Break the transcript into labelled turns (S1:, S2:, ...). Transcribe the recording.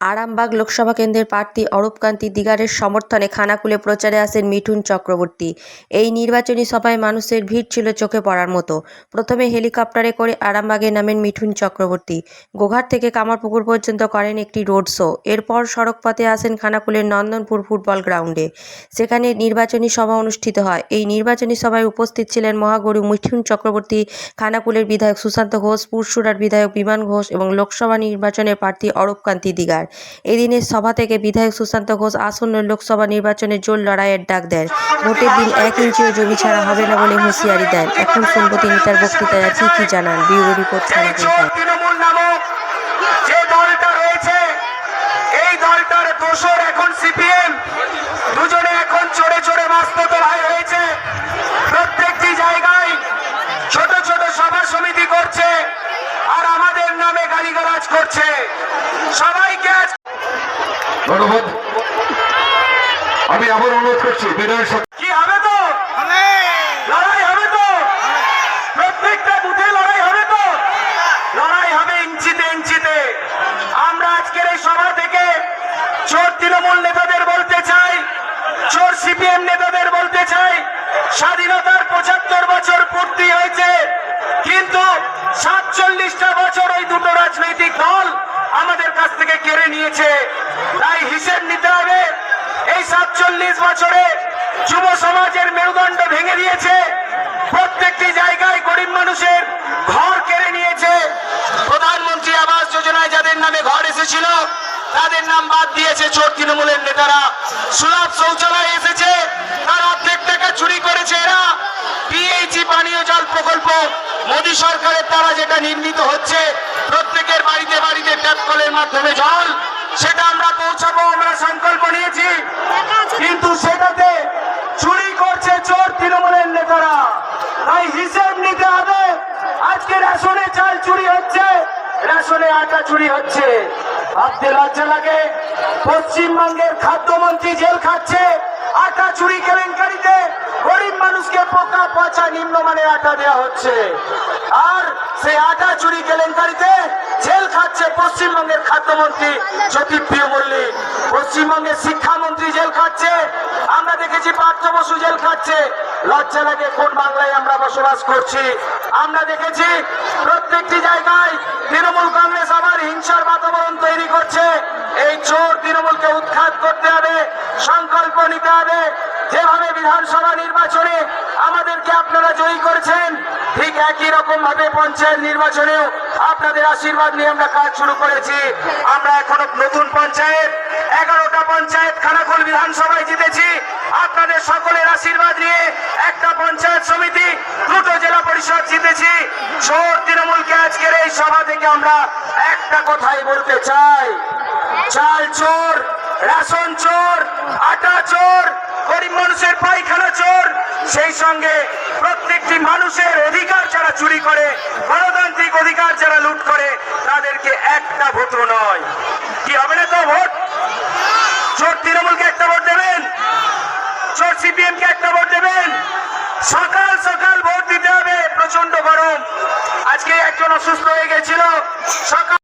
S1: আরামবাগ লোকসভা কেন্দ্রের প্রার্থী অরূপকান্তি দিগারের সমর্থনে খানাকুলে প্রচারে আসেন মিঠুন চক্রবর্তী। এই নির্বাচনী সভায় মানুষের ভিড় ছিল চোখে পড়ার মতো। প্রথমে হেলিকপ্টারে করে আরামবাগে নামেন মিঠুন চক্রবর্তী। গোঘাট থেকে কামারপুকুর পর্যন্ত করেন একটি রোড শো। এরপর সড়কপথে আসেন খানাকুলের নন্দনপুর ফুটবল গ্রাউন্ডে। সেখানে নির্বাচনী সভা অনুষ্ঠিত হয়। এই নির্বাচনী সভায় উপস্থিত ছিলেন মহাগুরু মিঠুন চক্রবর্তী, খানাকুলের বিধায়ক সুশান্ত ঘোষ পুরসুরার বিধায়ক বিমান ঘোষ এবং লোকসভা নির্বাচনের প্রার্থী অরূপকান্তি দিগার। এদিনের সভা থেকে বিধায়ক সুশান্ত ঘোষ আসন্ন লোকসভা নির্বাচনে জোর লড়াইয়ের ডাক দেন। ভোটের দিন এক ইঞ্চিও জমি ছাড়া হবে না বলে হুঁশিয়ারি দেন। এখন শুনব তিনি তার বক্তৃতায় কি কি জানান? ব্যুরো রিপোর্ট
S2: দোষর সমিতি করছে আর আমাদের নামে গালিগালাজ করছে। সবাইকে আজ
S3: ধন্যবাদ। আমি আবার অনুরোধ করছি বিনয়ের সাথে
S2: কি হবে তো লড়াই হবে তো প্রত্যেকটা বুথে লড়াই হবে তো লড়াই হবে ইঞ্চিতে ইঞ্চিতে আমরা আজকের এই সভা থেকে চোর তৃণমূল নেতাদের বলতে চাই চোর সিপিএম নেতাদের বলতে চাই স্বাধীনতার পঁচাত্তর বছর পূর্তি হয়েছে কিন্তু সাতচল্লিশটা বছর ওই দুটো রাজনৈতিক দল আমাদের কাছ থেকে কেড়ে নিয়েছে তাই হিসেব নিতে হবে এই সাতচল্লিশ বছরে যুব সমাজের মেরুদণ্ড ভেঙে দিয়েছে। প্রত্যেকটি জায়গায় গরিব মানুষের ঘর কেড়ে নিয়েছে। প্রধানমন্ত্রী আবাস যোজনায় যাদের নামে ঘর এসেছিল, তাদের নাম বাদ দিয়েছে চোর তৃণমূলের নেতারা। সুলভ শৌচালয় এসেছে, তার অর্ধেক টাকা চুরি করেছে এরা। পিএইচি পানীয় জল প্রকল্প, মোদী সরকারের দ্বারা যেটা নির্মিত হচ্ছে, প্রত্যেকের বাড়িতে বাড়িতে ট্যাপ কলের মাধ্যমে জল, সেটা আমরা পৌঁছাবো, আমরা সংকল্প নিয়েছি কিন্তু সেটাতে চুরি করছে চোর তৃণমূলের নেতারা তাই হিসেব নিতে হবে আজকে রেশনে চাল চুরি হচ্ছে রেশনে আটা চুরি হচ্ছে। ভাবতে লজ্জা লাগে পশ্চিমবঙ্গের খাদ্যমন্ত্রী জেল খাচ্ছে। আটা চুরি কেলেঙ্কারিতে গরিব মানুষকে পোকা পচা নিম্নমানের আটা দেওয়া হচ্ছে। আর সেই আটা চুরি কেলেঙ্কারিতে জেল খাচ্ছে পশ্চিমবঙ্গের খাদ্যমন্ত্রী জ্যোতিপ্রিয় মল্লিক পশ্চিমবঙ্গের শিক্ষামন্ত্রী জেল খাচ্ছে, আমরা দেখেছি পার্থ বসু জেল খাচ্ছে। লজ্জা লাগে কোন বাংলায় আমরা বসবাস করছি। আমরা দেখেছি প্রত্যেকটি জায়গায় তৃণমূল কংগ্রেস আবার হিংসার বাতাবরণ তৈরি করছে। এই চোর তৃণমূলকে উৎখাত করতে হবে, সংকল্প নিতে হবে বিধানসভা নির্বাচনে আমাদেরকে আপনারা জয়ী করেছেন। ঠিক একই রকম ভাবে পঞ্চায়েত নির্বাচনেও আপনাদের আশীর্বাদ নিয়ে আমরা কাজ শুরু করেছি। আমরা এখনও নতুন পঞ্চায়েত, এগারোটা পঞ্চায়েত খানাকুল বিধানসভায় জিতেছি। আপনাদের সকলের আশীর্বাদ নিয়ে একটা পঞ্চায়েত সমিতি, দুটো জেলা পরিষদ জিতেছি। চোর তৃণমূলকে আজকের এই সভা থেকে আমরা একটা কথাই বলতে চাই। চাল চোর, রেশন চোর, আটা চোর গরিব মানুষের পায়খানা চোর সেই সঙ্গে প্রত্যেকটি মানুষের অধিকার যারা চুরি করে, গণতান্ত্রিক অধিকার যারা লুট করে, তাদেরকে একটা ভোটও নয়। কি হবে না তো ভোট? চোর তৃণমূলকে একটা ভোট দেবেন? চোর সিপিএম কে একটা ভোট দেবেন? সকাল সকাল ভোট দিতে হবে প্রচণ্ড গরম। আজকে একজন অসুস্থ হয়ে গেছিল। সকাল